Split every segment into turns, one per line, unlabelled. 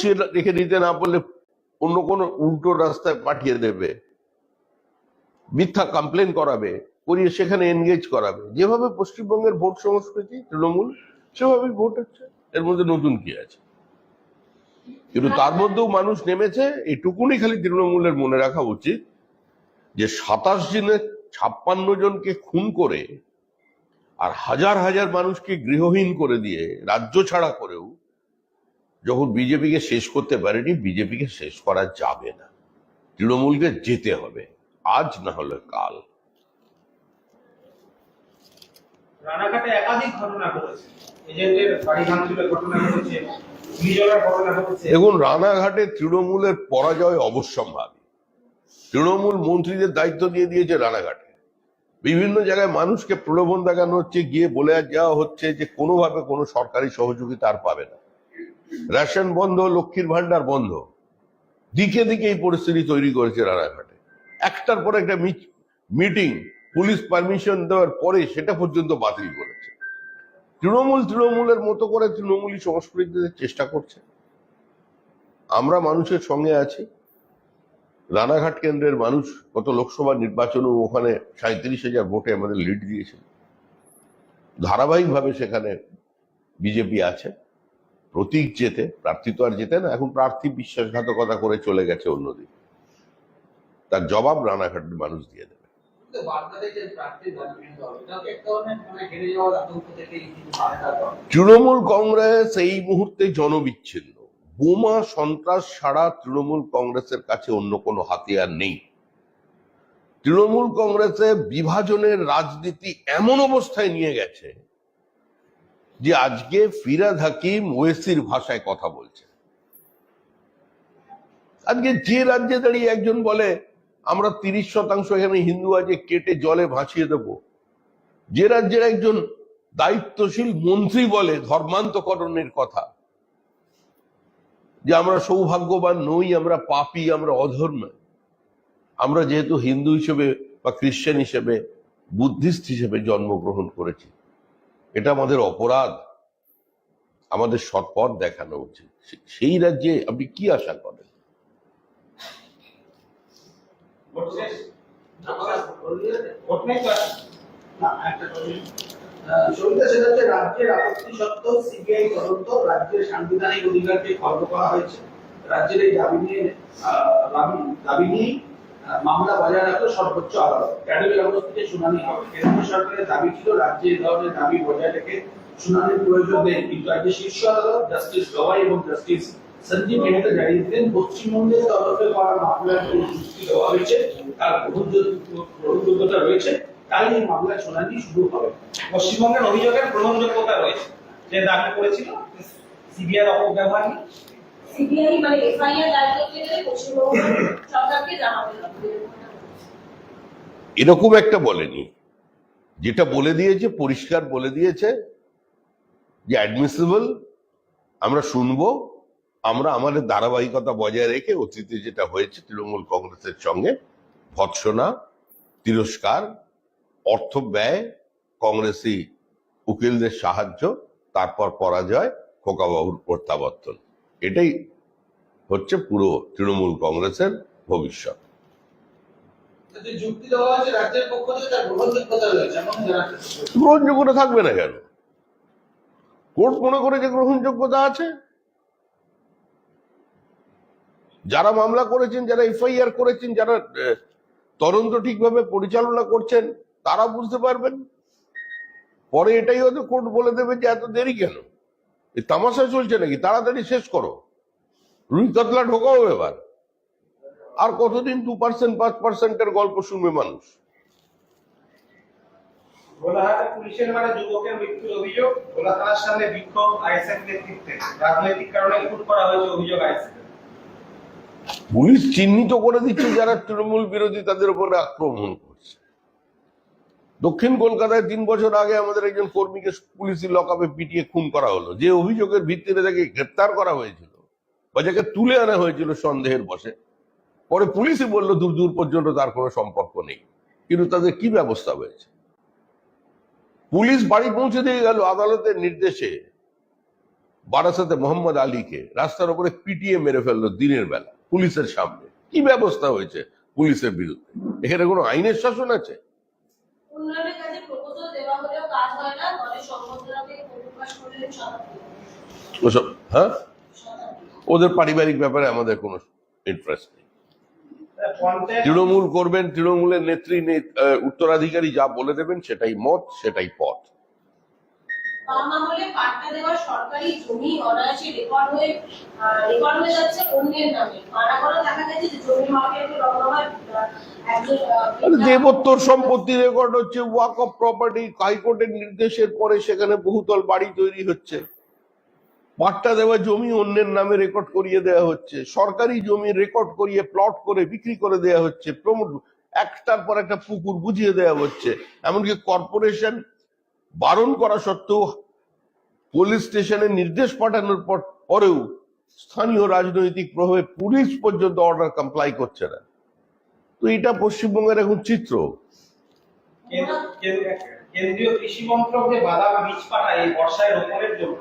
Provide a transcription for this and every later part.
বসিয়ে রেখে দিতে না পারলে অন্য কোনো উল্টো রাস্তায় পাঠিয়ে দেবে। মিথ্যা কমপ্লেন করাবে, করিয়ে সেখানে এনগেজ করাবে। যেভাবে পশ্চিমবঙ্গের ভোট সংস্কৃতি, তৃণমূল, সেভাবেই ভোট হচ্ছে। এর মধ্যে নতুন কি আছে? কিন্তু তার মধ্যেও মানুষ নেমেছে, এটুকুনি খালি তৃণমূলের মনে রাখা উচিত যে সাতাশ দিনে ছাপ্পান্ন জনকে খুন করে আর হাজার হাজার মানুষকে গৃহহীন করে দিয়ে রাজ্য ছাড়া করেও যখন বিজেপিকে শেষ করতে পারেনি বিজেপিকে শেষ করা যাবে না। তৃণমূলকে যেতে হবে। আজ না হলে কাল।
রানাঘাটে একাধিক ঘটনা ঘটেছে। এজেন্টের বাড়ি ভাঙচুরের ঘটনা ঘটেছে গুলিজলার ঘটনা ঘটেছে।
দেখুন রানাঘাটে তৃণমূলের পরাজয় অবশ্যম্ভাবী। তৃণমূল মন্ত্রীদের দায়িত্ব দিয়ে দিয়েছে রানাঘাটে। বিভিন্ন জায়গায় মানুষকে প্রলোভন দেখানো হচ্ছে গিয়ে বলে দেওয়া হচ্ছে যে কোনোভাবে কোনো সরকারি সহযোগিতা আর পাবে না। রেশন বন্ধ, লক্ষ্মীর ভান্ডার বন্ধ। দিকে দিকে এই পরিস্থিতি তৈরি করেছে রানাঘাটে। একটার পর একটা মিটিং পুলিশ পারমিশন দেওয়ার পরে সেটা পর্যন্ত বাতিল করেছে। তৃণমূল তৃণমূলের মতো করে তৃণমূলী সংস্কৃতিতে চেষ্টা করছে। আমরা মানুষের সঙ্গে আছি। রানাঘাট কেন্দ্রের মানুষ গত লোকসভা নির্বাচনেও ওখানে সাঁত্রিশ হাজার ভোটে আমাদের লিড দিয়েছিল। ধারাবাহিকভাবে সেখানে বিজেপি আছে। প্রতীক জেতে প্রার্থী তো আর জেতে না এখন প্রার্থী বিশ্বাসঘাতকতা করে চলে গেছে অন্যদিকে। তার জবাব রানাঘাটের মানুষ দিয়ে দেবে।
মানে।
তৃণমূল কংগ্রেস এই মুহূর্তে জনবিচ্ছিন্ন। বোমা সন্ত্রাস ছাড়া তৃণমূল কংগ্রেসের কাছে অন্য কোনো হাতিয়ার নেই। তৃণমূল কংগ্রেসে বিভাজনের রাজনীতি এমন অবস্থায় নিয়ে গেছে যে আজকে ফিরাদ হাকিম ওয়েসির ভাষায় কথা বলছে। আজকে যে রাজ্যে দাঁড়িয়ে একজন বলে, আমরা তিরিশ শতাংশ এখানে হিন্দু আছে, কেটে জলে ভাসিয়ে দেবো। যে রাজ্যের একজন দায়িত্বশীল মন্ত্রী বলে ধর্মান্তকরণের কথা, যে আমরা সৌভাগ্যবান নই, আমরা পাপি, আমরা অধর্ম। আমরা যেহেতু হিন্দু হিসেবে বা খ্রিস্টান হিসেবে, বুদ্ধিস্ট হিসেবে জন্মগ্রহণ করেছি। এটা আমাদের অপরাধ। আমাদের সৎপথ দেখানো উচিত। সেই রাজ্যে আপনি কি আশা করেন?
রাজ্যের আপত্তি সত্ত্বেও সিবিআই তদন্ত রাজ্যের সাংবিধানিক অধিকারকে খর্ব করা হয়েছে। রাজ্যের এই দাবি নিয়ে দাবি- নিয়ে মামলা বজায় রাখল সর্বোচ্চ আদালত। ক্যাডেলের অবস্থিতে শুনানি হবে। কেন্দ্র সরকারের দাবি ছিল, রাজ্যে এই ধরনের দাবি বজায় রেখে শুনানির প্রয়োজন নেই। কিন্তু রাজ্যের শীর্ষ আদালত জাস্টিস গবাই এবং জাস্টিস সঞ্জীব মেহতা জানিয়ে দিলেন পশ্চিমবঙ্গের করা মামলার যুক্তি দেওয়া হয়েছে, তার গ্রহণযোগ্যতা রয়েছে, তাই এই মামলার শুনানি শুরু হবে।
পশ্চিমবঙ্গের অভিযোগের গ্রহণযোগ্যতা রয়েছে। যে দাবি করেছিল সিবিআর অপব্যবহার নিয়ে।
সিবিআই মানে এফআইআর দায়ের করতে গেলে পশ্চিমবঙ্গ সরকারকে হবে
এরকম একটা বলেনি। যেটা বলে দিয়েছে, পরিষ্কার বলে দিয়েছে যে অ্যাডমিসিবল আমরা শুনব, আমরা আমাদের ধারাবাহিকতা বজায় রেখে অতীতে যেটা হয়েছে, তৃণমূল কংগ্রেসের সঙ্গে ভৎসনা, তিরস্কার, অর্থ ব্যয়, কংগ্রেসি উকিলদের সাহায্য, তারপর পরাজয়, খোকাবাবুর প্রত্যাবর্তন। এটাই হচ্ছে পুরো তৃণমূল কংগ্রেসের ভবিষ্যৎ।
গ্রহণযোগ্যতা
থাকবে না কেন? কোর্ট মনে করে যে গ্রহণযোগ্যতা আছে? যারা মামলা করেছেন যারা এফআইআর করেছেন যারা তদন্ত ঠিকভাবে পরিচালনা করছেন তারা বুঝতে পারবেন। পরে এটাই হয়তো কোর্ট বলে দেবে যে এত দেরি কেন? তামাশা চলছে নাকি? তাড়াতাড়ি শেষ করো। রুই কাতলা ঢোকাও এবার। আর কতদিন দু পার্সেন্ট পাঁচ পার্সেন্টের গল্প শুনবে মানুষ?
পুলিশের মানে যুবকের মৃত্যুর অভিযোগ। গোলা থানার সামনে বিক্ষোভ আইএসএফ নেতৃত্বে। রাজনৈতিক কারণে খুন করা হয়েছে অভিযোগ আইএসএফ
পুলিশ চিহ্নিত করে দিচ্ছে যারা তৃণমূল বিরোধী তাদের উপরে আক্রমণ। দক্ষিণ কলকাতায় তিন বছর আগে আমাদের একজন কর্মীকে পুলিশি লকআপে পিটিয়ে খুন করা হলো। যে অভিযোগের ভিত্তিতে তাকে গ্রেপ্তার করা হয়েছিল বা যাকে তুলে আনা হয়েছিল সন্দেহের বসে পরে পুলিশই বলল, দূর দূর পর্যন্ত তার কোনো সম্পর্ক নেই। কিন্তু তাদের কি ব্যবস্থা হয়েছে? পুলিশ বাড়ি পৌঁছে দিয়ে গেল আদালতের নির্দেশে। বারাসাতে মোহাম্মদ আলীকে রাস্তার উপরে পিটিয়ে মেরে ফেলল দিনের বেলা পুলিশের সামনে। কি ব্যবস্থা হয়েছে পুলিশের বিরুদ্ধে? এখানে কোনো আইনের শাসন আছে?
উন্নয়নের কাজে প্রপোজাল দেওয়া হলেও কাজ হয় না দলের সংবর্ধনা থেকে প্রকাশ করলেন শতাব্দী
ওসব হ্যাঁ? ওদের পারিবারিক ব্যাপারে আমাদের কোনো ইন্টারেস্ট নেই। তৃণমূল করবেন তৃণমূলের নেত্রী নে- আহ, উত্তরাধিকারী যা বলে দেবেন সেটাই মত সেটাই পথ।
বাম আমলে পাট্টা দেওয়া সরকারি জমি অনায়াসে রেকর্ড হয়ে রেকর্ড হয়ে যাচ্ছে অন্যের নামে। মানা করা দেখা গেছে যে জমি মাফিয়াকে
আরে দেবোত্তর সম্পত্তি রেকর্ড হচ্ছে ওয়াক অফ প্রপার্টি হাইকোর্টের নির্দেশের পরে সেখানে বহুতল বাড়ি তৈরি হচ্ছে। পাট্টা দেওয়া জমি অন্যের নামে রেকর্ড করিয়ে দেওয়া হচ্ছে। সরকারি জমি রেকর্ড করিয়ে প্লট করে বিক্রি করে দেওয়া হচ্ছে। প্রমোট একটার পর একটা পুকুর বুঝিয়ে দেওয়া হচ্ছে। এমনকি কর্পোরেশন বারণ করা সত্ত্বেও পুলিশ স্টেশনে নির্দেশ পাঠানোর পর পরেও স্থানীয় রাজনৈতিক প্রভাবে পুলিশ পর্যন্ত অর্ডার কমপ্লাই করছে না। তো এটা পশ্চিমবঙ্গের এখন চিত্র।
কেন্দ্র- কেন্দ্র- কেন্দ্রীয় কৃষি মন্ত্রক যে বাদাম বীজ পাঠায় এই বর্ষায় রোপণের জন্য।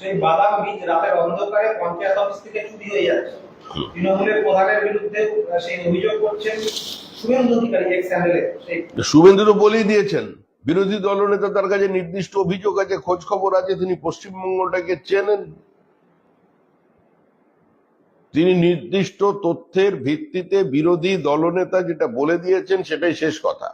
সেই বাদাম বীজ রাতের অন্ধকারে পঞ্চায়েত অফিস থেকে চুরি হয়ে যাচ্ছে। তৃণমূলের প্রধানের বিরুদ্ধে সেই অভিযোগ করছেন। শুভেন্দু অধিকারী এক্স এমএলএ
শুভেন্দু তো বলেই দিয়েছেন। বিরোধী দলনেতা তার কাছে নির্দিষ্ট অভিযোগ আছে খোঁজ খবর আছে, তিনি পশ্চিমবঙ্গটাকে চেনেন। তিনি নির্দিষ্ট তথ্যের ভিত্তিতে বিরোধী দলনেতা যেটা বলে দিয়েছেন, সেটাই শেষ কথা।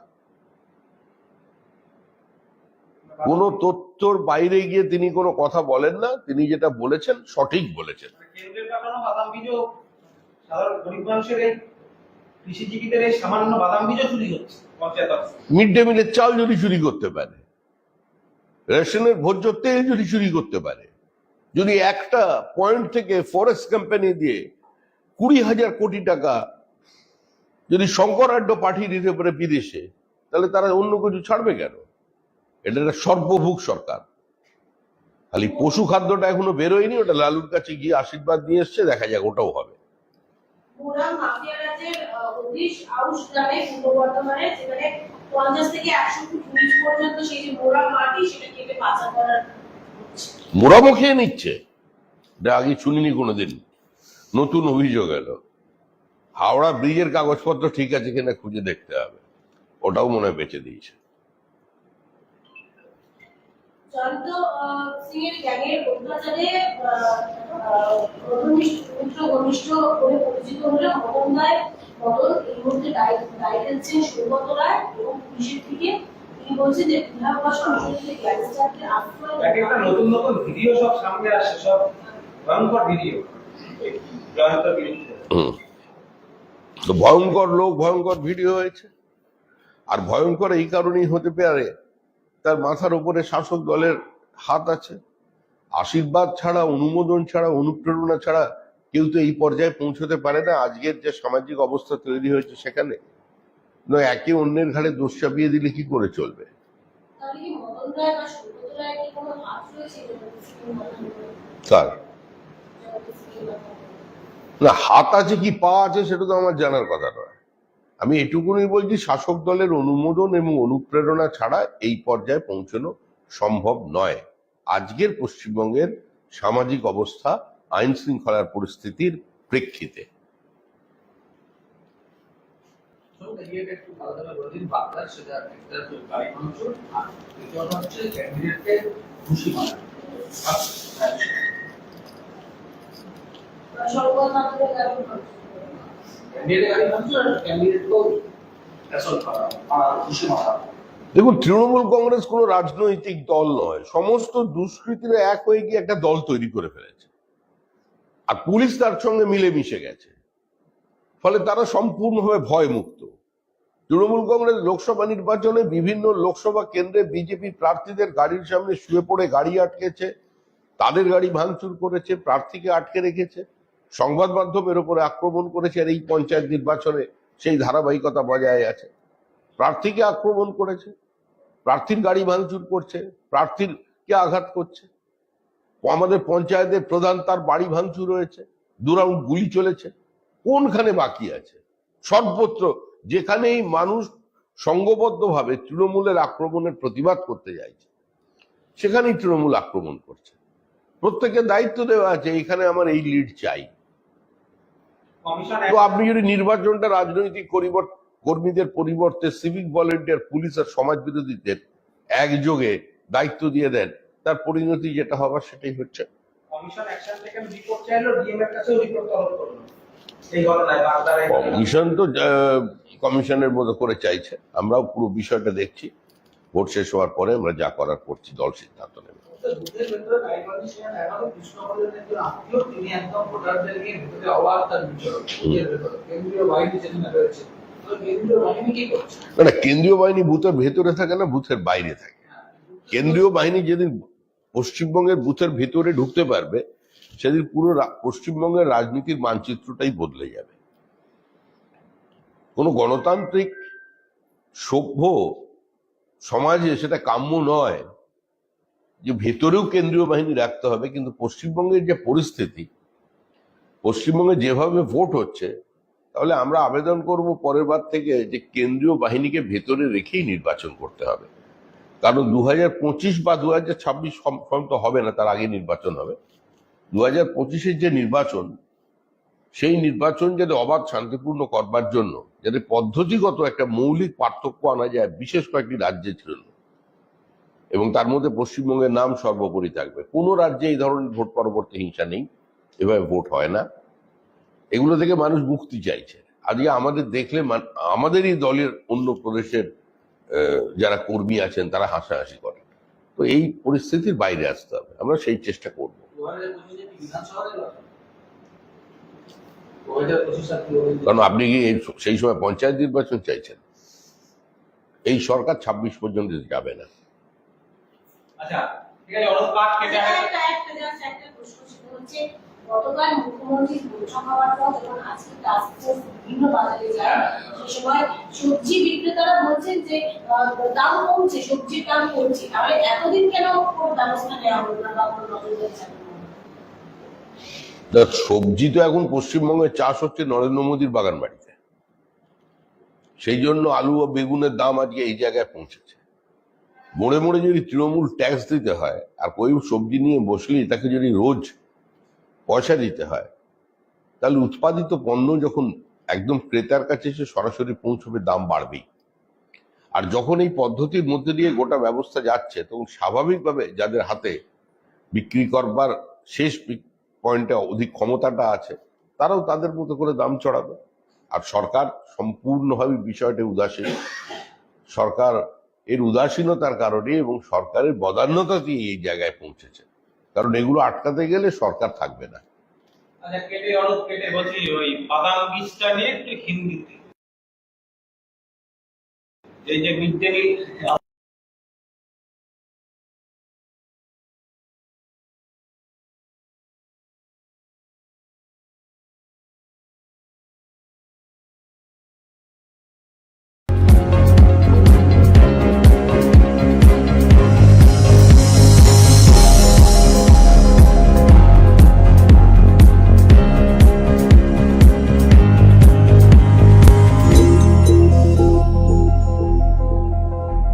কোন তথ্যর বাইরে গিয়ে তিনি কোনো কথা বলেন না, তিনি যেটা বলেছেন সঠিক বলেছেন।
কৃষিজীবীদের এই সামান্য বাদাম বীজও চুরি হচ্ছে পঞ্চায়েত
মিড ডে মিলের চাল যদি চুরি করতে পারে রেশনের ভোজ্য তেল যদি চুরি করতে পারে যদি একটা পয়েন্ট থেকে ফরেস্ট কোম্পানি দিয়ে কুড়ি হাজার কোটি টাকা যদি শঙ্করাড্য পাঠিয়ে দিতে পারে বিদেশে তাহলে তারা অন্য কিছু ছাড়বে কেন? এটা একটা সর্বভুক সরকার। খালি পশু খাদ্যটা এখনও বেরোয়নি ওটা লালুর কাছে গিয়ে আশীর্বাদ নিয়ে এসছে দেখা যাক ওটাও হবে।
হদিশ আউশ গ্রামে পূর্ব বর্ধমানে যেখানে পঞ্চাশ থেকে একশো ফুট নিচ পর্যন্ত সেই যে মোরাম মাটি সেটা কেটে পাচার করার
নিচ্ছে। এটা আগে শুনিনি কোনোদিন। নতুন অভিযোগ এলো। হাওড়া ব্রিজের কাগজপত্র ঠিক আছে কিনা খুঁজে দেখতে হবে। ওটাও মনে হয় বেঁচে দিয়েছে।
জয়ন্ত সিং এর গ্যাংয়ের অত্যাচারে আহ, আহ, ঘনিষ্ঠ পুত্র পরিচিত হলে মদন রায় এই মুহূর্তে দায়ী দায়ী দিচ্ছেন সৌগত রায় এবং পুলিশের থেকে তিনি বলছেন যে আশ্রয়
একটা নতুন নতুন ভিডিও সব সামনে আসছে সব ভয়ঙ্কর ভিডিও। জয়ন্ত বিরুদ্ধে।
তো ভয়ঙ্কর লোক ভয়ঙ্কর ভিডিও হয়েছে। আর ভয়ঙ্কর এই কারণেই হতে পারে তার মাথার উপরে শাসক দলের হাত আছে। আশীর্বাদ ছাড়া অনুমোদন ছাড়া অনুপ্রেরণা ছাড়া কেউ তো এই পর্যায়ে পৌঁছতে পারে না। আজকের যে সামাজিক অবস্থা তৈরি হয়েছে সেখানে নয় একে অন্যের ঘাড়ে দোষ চাপিয়ে দিলে কি করে চলবে? না হাত আছে কি পা আছে সেটা তো আমার জানার কথা নয়। আমি এটুকুনি বলছি শাসক দলের অনুমোদন এবং অনুপ্রেরণা ছাড়া এই পর্যায়ে পৌঁছানো সম্ভব নয়। আজকের পশ্চিমবঙ্গের সামাজিক অবস্থা আইন শৃঙ্খলার পরিস্থিতির প্রেক্ষিতে।
খুশি মারা।
দেখুন তৃণমূল কংগ্রেস কোনো রাজনৈতিক দল নয়। সমস্ত দুষ্কৃতীরা এক হয়ে গিয়ে একটা দল তৈরি করে ফেলেছে। আর পুলিশ তার সঙ্গে মিলেমিশে গেছে। ফলে তারা সম্পূর্ণভাবে ভয়মুক্ত। তৃণমূল কংগ্রেস লোকসভা নির্বাচনে বিভিন্ন লোকসভা কেন্দ্রে বিজেপি প্রার্থীদের গাড়ির সামনে শুয়ে পড়ে গাড়ি আটকেছে, তাদের গাড়ি ভাঙচুর করেছে, প্রার্থীকে আটকে রেখেছে, সংবাদ মাধ্যমের উপরে আক্রমণ করেছে, আর এই পঞ্চায়েত নির্বাচনে সেই ধারাবাহিকতা বজায় আছে। প্রার্থীকে আক্রমণ করেছে, প্রার্থীর গাড়ি ভাঙচুর করছে, প্রার্থীরকে আঘাত করছে। আমাদের পঞ্চায়েতের প্রধান, তার বাড়ি ভাঙচুর হয়েছে, দু রাউন্ড গুলি চলেছে, কোনখানে বাকি আছে? সর্বত্র যেখানেই মানুষ সংঘবদ্ধভাবে তৃণমূলের আক্রমণের প্রতিবাদ করতে যাচ্ছে, সেখানেই তৃণমূল আক্রমণ করছে। প্রত্যেকে দায়িত্ব দেওয়া আছে, এখানে আমার এই লিড চাই। তো আপনি যদি নির্বাচনটা রাজনৈতিক কর্মীদের পরিবর্তে সিভিক ভলেন্টিয়ার পুলিশ আর সমাজ বিরোধীদের একযোগে দায়িত্ব দিয়ে দেন তার পরিণতি যেটা হবার সেটাই হচ্ছে।
কমিশন
তো কমিশনের মতো করে চাইছে। আমরাও পুরো বিষয়টা দেখছি। ভোট শেষ হওয়ার পরে আমরা যা করার করছি দল সিদ্ধান্ত নেবে।
ভেতরে ভেতরে ভেতরে।
না কেন্দ্রীয় বাহিনী বুথের ভেতরে থাকে না বুথের বাইরে থাকে। কেন্দ্রীয় বাহিনী যেদিন পশ্চিমবঙ্গের বুথের ভেতরে ঢুকতে পারবে, সেদিন পুরো পশ্চিমবঙ্গের রাজনীতির মানচিত্রটাই বদলে যাবে। কোনো গণতান্ত্রিক সভ্য সমাজে সেটা কাম্য নয় যে ভেতরেও কেন্দ্রীয় বাহিনী রাখতে হবে, কিন্তু পশ্চিমবঙ্গের যে পরিস্থিতি, পশ্চিমবঙ্গে যেভাবে ভোট হচ্ছে, তাহলে আমরা আবেদন করব পরের বার থেকে যে কেন্দ্রীয় বাহিনীকে ভেতরে রেখেই নির্বাচন করতে হবে। কারণ দু হাজার পঁচিশ বা দু হাজার ছাব্বিশ তো হবে না, তার আগে নির্বাচন হবে। দু হাজার পঁচিশের যে নির্বাচন, সেই নির্বাচন যাতে অবাধ শান্তিপূর্ণ করবার জন্য, যাতে পদ্ধতিগত একটা মৌলিক পার্থক্য আনা যায়, বিশেষ কয়েকটি রাজ্যের জন্য এবং তার মধ্যে পশ্চিমবঙ্গের নাম সর্বোপরি থাকবে। কোনো রাজ্যে এই ধরনের ভোট পরবর্তী হিংসা নেই, এভাবে ভোট হয় না। এগুলো থেকে মানুষ মুক্তি চাইছে। আজকে আমাদের দেখলে আমাদেরই দলের অন্য প্রদেশের যারা কর্মী আছেন তারা হাসাহাসি করে। তো এই পরিস্থিতির বাইরে আসতে হবে। আমরা সেই চেষ্টা করব? কারণ আপনি কি এই সেই সময় পঞ্চায়েত নির্বাচন চাইছেন? এই সরকার ছাব্বিশ পর্যন্ত যাবে না।
আচ্ছা ঠিক আছে
গতকাল মুখ্যমন্ত্রী বৈঠক হওয়ার পর যখন আজকে টাস্ক ফোর্স বিভিন্ন বাজারে যায় সে সময় সবজি বিক্রেতারা বলছেন যে দাম কমছে সবজির দাম কমছে। তাহলে এতদিন কেন কোনো ব্যবস্থা নেওয়া হলো না বা কোনো নজরদারি
সবজি তো এখন পশ্চিমবঙ্গে চাষ হচ্ছে নরেন্দ্র মোদীর বাগান বাড়িতে। সেই জন্য আলু ও বেগুনের দাম আজকে এই জায়গায় পৌঁছেছে। মোড়ে মোড়ে যদি তৃণমূল ট্যাক্স দিতে হয় আর কেউ সবজি নিয়ে বসলেই তাকে যদি রোজ পয়সা দিতে হয়। তাহলে উৎপাদিত পণ্য যখন একদম ক্রেতার কাছে এসে সরাসরি পৌঁছবে, দাম বাড়বেই। আর যখন এই পদ্ধতির মধ্যে দিয়ে গোটা ব্যবস্থা যাচ্ছে, তখন স্বাভাবিকভাবে যাদের হাতে বিক্রি করবার শেষ পয়েন্টে অধিক ক্ষমতাটা আছে, তারাও তাদের মতো করে দাম চড়াবে। আর সরকার সম্পূর্ণভাবে বিষয়টা উদাসীন। সরকার এর উদাসীনতার কারণে এবং সরকারের বদান্যতা দিয়ে এই জায়গায় পৌঁছেছে। কারণ এগুলো আটকাতে গেলে সরকার থাকবে না।
আচ্ছা কেটে বলছি ওই হিন্দিতে। এই